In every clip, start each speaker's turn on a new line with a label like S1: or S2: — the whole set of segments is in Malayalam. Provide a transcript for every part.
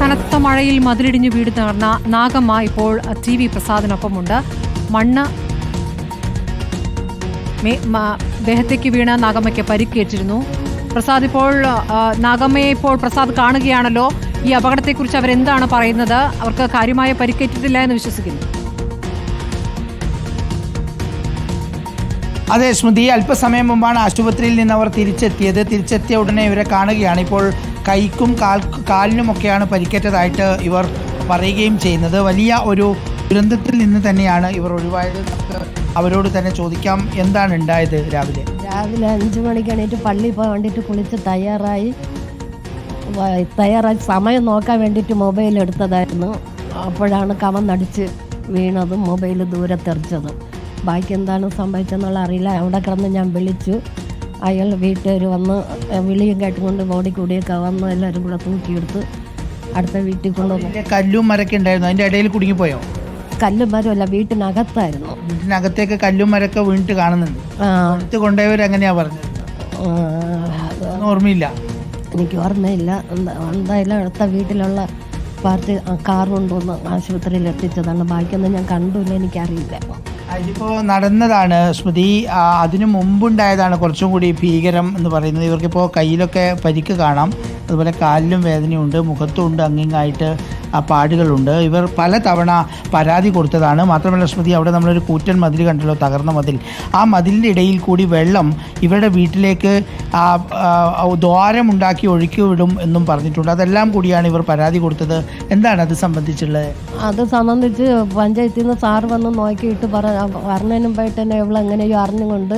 S1: കനത്ത മഴയിൽ മതിലിടിഞ്ഞ് വീട് തകർന്ന നാഗമ്മ ഇപ്പോൾ ടി വി പ്രസാദിനൊപ്പമുണ്ട്. മണ്ണ് ദേഹത്തേക്ക് വീണ നാഗമ്മയ്ക്ക് പരിക്കേറ്റിരുന്നു. പ്രസാദ് ഇപ്പോൾ നാഗമ്മയെ ഇപ്പോൾ പ്രസാദ് കാണുകയാണല്ലോ. ഈ അപകടത്തെക്കുറിച്ച് അവരെന്താണ് പറയുന്നത്? അവർക്ക് കാര്യമായ പരിക്കേറ്റിട്ടില്ല എന്ന് വിശ്വസിക്കുന്നു.
S2: അതെ സ്മൃതി അല്പസമയം മുമ്പാണ് ആശുപത്രിയിൽ നിന്ന് അവർ തിരിച്ചെത്തിയത്. തിരിച്ചെത്തിയ ഉടനെ ഇവരെ കാണുകയാണ് ഇപ്പോൾ കൈക്കും കാൽ കാലിനുമൊക്കെയാണ് പരിക്കേറ്റതായിട്ട് ഇവർ പറയുകയും ചെയ്യുന്നത്. വലിയ ഒരു ദുരന്തത്തിൽ നിന്ന് തന്നെയാണ് ഇവർ ഒഴിവായത്. അവരോട് തന്നെ ചോദിക്കാം എന്താണ് ഉണ്ടായത് രാവിലെ?
S3: രാവിലെ അഞ്ച് മണിക്ക് എണീറ്റ് പള്ളിയിൽ പോകാൻ വേണ്ടിയിട്ട് കുളിച്ച് തയ്യാറായി. തയ്യാറായി സമയം നോക്കാൻ വേണ്ടിയിട്ട് മൊബൈൽ എടുത്തതായിരുന്നു. അപ്പോഴാണ് കവന്നടിച്ച് വീണതും മൊബൈൽ ദൂരെ തെറിച്ചതും. ബാക്കി എന്താണ് സംഭവിച്ചെന്നുള്ള അറിയില്ല. അവിടെ കിടന്ന് ഞാൻ വിളിച്ചു. അയാൾ വീട്ടുകാർ വന്ന് വിളിയും കേട്ടുകൊണ്ട് ബോഡി കൂടിയൊക്കെ വന്ന് എല്ലാവരും കൂടെ തൂക്കിയെടുത്ത് അടുത്ത വീട്ടിൽ കൊണ്ടുവന്നു.
S2: കല്ലും മരൊക്കെ ഉണ്ടായിരുന്നു. അതിന്റെ ഇടയിൽ കുടുങ്ങിപ്പോയോ?
S3: കല്ലും മരമല്ല വീട്ടിനകത്തായിരുന്നു.
S2: വീട്ടിനകത്തേക്ക് കല്ലും മരൊക്കെ വീണിട്ട് കാണുന്നുണ്ട്. അടുത്ത് കൊണ്ടുപോയവർ എങ്ങനെയാ പറഞ്ഞത്? ഓർമ്മയില്ല.
S3: എനിക്ക് ഓർമ്മയില്ല. എന്താ- എന്തായാലും അടുത്ത വീട്ടിലുള്ള പാർട്ടി കാർ കൊണ്ടുവന്ന് ആശുപത്രിയിൽ എത്തിച്ചതാണ്. ബാക്കിയൊന്നും ഞാൻ കണ്ടില്ല എനിക്കറിയില്ല.
S2: ഇതിപ്പോൾ നടന്നതാണ്. സ്മൃതി അതിനു മുമ്പുണ്ടായതാണ് കുറച്ചും കൂടി ഭീകരം എന്ന് പറയുന്നത്. ഇവർക്കിപ്പോൾ കയ്യിലൊക്കെ പരിക്ക് കാണാം. അതുപോലെ കാലിലും വേദനയുണ്ട് മുഖത്തുണ്ട് അങ്ങിങ്ങായിട്ട് ആ പാടുകളുണ്ട്. ഇവർ പല തവണ പരാതി കൊടുത്തതാണ്. മാത്രമല്ല സ്മൃതി അവിടെ നമ്മളൊരു കൂറ്റൻ മതിൽ കണ്ടല്ലോ തകർന്ന മതിൽ. ആ മതിലിന്റെ ഇടയിൽ കൂടി വെള്ളം ഇവരുടെ വീട്ടിലേക്ക് ദ്വാരമുണ്ടാക്കി ഒഴുക്കി വിടും എന്നും പറഞ്ഞിട്ടുണ്ട്. അതെല്ലാം കൂടിയാണ് ഇവർ പരാതി കൊടുത്തത്. എന്താണ് അത് സംബന്ധിച്ചുള്ളത്?
S3: അത് സംബന്ധിച്ച് പഞ്ചായത്തിൽ നിന്ന് സാറ് വന്ന് നോക്കിയിട്ട് പറ പറഞ്ഞതിന് മുമ്പായിട്ട് തന്നെ ഇവളെങ്ങനെയോ അറിഞ്ഞുകൊണ്ട്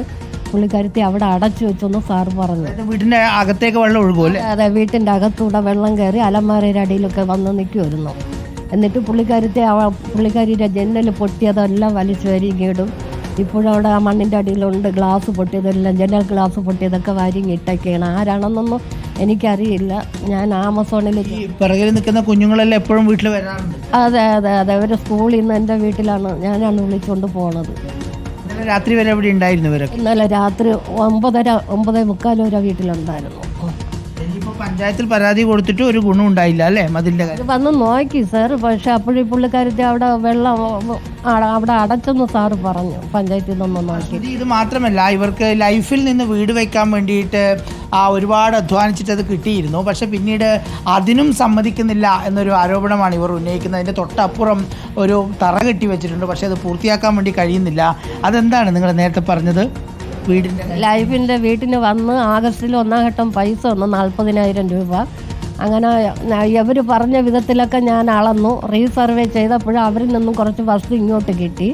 S3: പുള്ളിക്കാരത്തി അവിടെ അടച്ചു വെച്ചെന്ന് സാറ് പറഞ്ഞു.
S2: വീടിന്റെ അകത്തേക്ക് വെള്ളം ഒഴുകുമല്ലേ
S3: അതെ വീട്ടിന്റെ അകത്തൂടെ വെള്ളം കയറി അലമാരയുടെ അടിയിലൊക്കെ വന്ന് നിൽക്കുമായിരുന്നു എന്നിട്ട് പുള്ളിക്കാരത്തെ ആ പുള്ളിക്കാരിയുടെ ജനൽ പൊട്ടിയതെല്ലാം വലിച്ചു വരികയിടും ഇപ്പോഴവിടെ അവിടെ ആ മണ്ണിന്റെ അടിയിലുണ്ട് ഗ്ലാസ് പൊട്ടിയതെല്ലാം ജനൽ ഗ്ലാസ് പൊട്ടിയതൊക്കെ വാരിങ്ങി ഇട്ടൊക്കെയാണ് ആരാണെന്നൊന്നും എനിക്കറിയില്ല. ഞാൻ
S2: ആമസോണിൽ പിറകിൽ നിൽക്കുന്ന കുഞ്ഞുങ്ങളെല്ലാം എപ്പോഴും വീട്ടിൽ വരാറുണ്ട്.
S3: അതെ അതെ അതെ. അവർ സ്കൂളിൽ നിന്ന് എന്റെ വീട്ടിലാണ്. ഞാനാണ് വിളിച്ചുകൊണ്ട് പോണത്.
S2: രാത്രി വരെ ഇവിടെ ഉണ്ടായിരുന്നു ഇവരൊക്കെ?
S3: ഇന്നലെ രാത്രി ഒമ്പതര ഒമ്പതേ മുക്കാൽ വരെ വീട്ടിലുണ്ടായിരുന്നു.
S2: പഞ്ചായത്തിൽ പരാതി കൊടുത്തിട്ട് ഒരു ഗുണം ഉണ്ടായില്ല അല്ലേ മതിലിന്റെ കാര്യം?
S3: വന്ന് നോക്കി സാർ പക്ഷെ അപ്പോഴും പുള്ളിക്കാരത്തെ അവിടെ വെള്ളം അവിടെ അടച്ചെന്ന് സാറ് പറഞ്ഞു. പഞ്ചായത്തിൽ നിന്നൊന്ന് നോക്കി.
S2: ഇത് മാത്രമല്ല ഇവർക്ക് ലൈഫിൽ നിന്ന് വീട് വെക്കാൻ വേണ്ടിയിട്ട് ആ ഒരുപാട് അധ്വാനിച്ചിട്ട് അത് കിട്ടിയിരുന്നു. പക്ഷെ പിന്നീട് അതിനും സമ്മതിക്കുന്നില്ല എന്നൊരു ആരോപണമാണ് ഇവർ ഉന്നയിക്കുന്നത്. അതിന്റെ തൊട്ടപ്പുറം ഒരു തറ കെട്ടി വെച്ചിട്ടുണ്ട്. പക്ഷെ അത് പൂർത്തിയാക്കാൻ വേണ്ടി കഴിയുന്നില്ല. അതെന്താണ് നിങ്ങൾ നേരത്തെ പറഞ്ഞത്?
S3: ലൈഫിന്റെ വീട്ടിന് വന്ന് ആഗസ്റ്റിൽ ഒന്നാം ഘട്ടം പൈസ വന്നു നാൽപ്പതിനായിരം രൂപ. അങ്ങനെ ഇവർ പറഞ്ഞ വിധത്തിലൊക്കെ ഞാൻ അളന്നു. റീസർവേ ചെയ്തപ്പോഴും അവരിൽ നിന്നും കുറച്ച് വസ്തു ഇങ്ങോട്ട് കിട്ടി.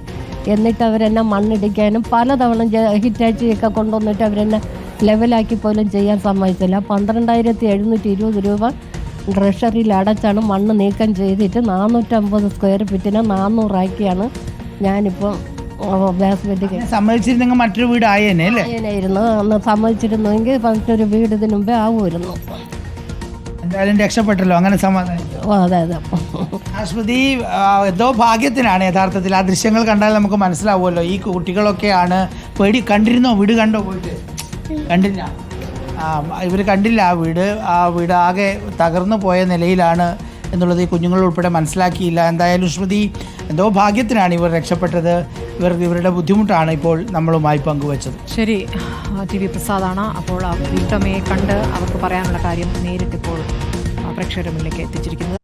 S3: എന്നിട്ട് അവരെന്നെ മണ്ണിടിക്കാനും പലതവണ ഹിറ്റാച്ചിയൊക്കെ കൊണ്ടുവന്നിട്ട് അവരെന്നെ ലെവലാക്കി പോലും ചെയ്യാൻ സമ്മതിച്ചില്ല. പന്ത്രണ്ടായിരത്തി എഴുന്നൂറ്റി ഇരുപത് രൂപ ട്രഷറിയിൽ അടച്ചാണ് മണ്ണ് നീക്കം ചെയ്തിട്ട് നാനൂറ്റമ്പത് സ്ക്വയർ ഫീറ്റിന് നാനൂറാക്കിയാണ് ഞാനിപ്പോൾ
S2: സമ്മതിച്ചിരുന്നെങ്കിൽ മറ്റൊരു വീട് ആയേനെ അല്ലേ
S3: ആയിരുന്നു അന്ന് സമ്മതിച്ചിരുന്നെങ്കിൽ മറ്റൊരു വീട് ഇതിനു മുമ്പേ ആവുമായിരുന്നു.
S2: എന്തായാലും രക്ഷപ്പെട്ടല്ലോ അങ്ങനെ സമാധാനിച്ചു
S3: ഓ അതെ
S2: എന്തോ ഭാഗ്യത്തിനാണ് യഥാർത്ഥത്തിൽ. ആ ദൃശ്യങ്ങൾ കണ്ടാൽ നമുക്ക് മനസ്സിലാവുമല്ലോ. ഈ കുട്ടികളൊക്കെയാണ് പേടി. കണ്ടിരുന്നോ? വീട് കണ്ടോ പോയിട്ട്? കണ്ടില്ല. ആ ഇവർ കണ്ടില്ല ആ വീട്. ആ വീട് ആകെ തകർന്നു പോയ നിലയിലാണ് എന്നുള്ളത് ഈ കുഞ്ഞുങ്ങൾ ഉൾപ്പെടെ മനസ്സിലാക്കിയില്ല. എന്തായാലും സ്മൃതി എന്തോ ഭാഗ്യത്തിനാണ് ഇവർ രക്ഷപ്പെട്ടത്. ഇവർ ഇവരുടെ ബുദ്ധിമുട്ടാണ് ഇപ്പോൾ നമ്മളുമായി പങ്കുവച്ചത്.
S1: ശരി ടി വി പ്രസാദാണ്. അപ്പോൾ വീട്ടമ്മയെ കണ്ട് അവർക്ക് പറയാനുള്ള കാര്യം നേരിട്ടിപ്പോൾ പ്രേക്ഷകരുടെ എത്തിച്ചിരിക്കുന്നത്.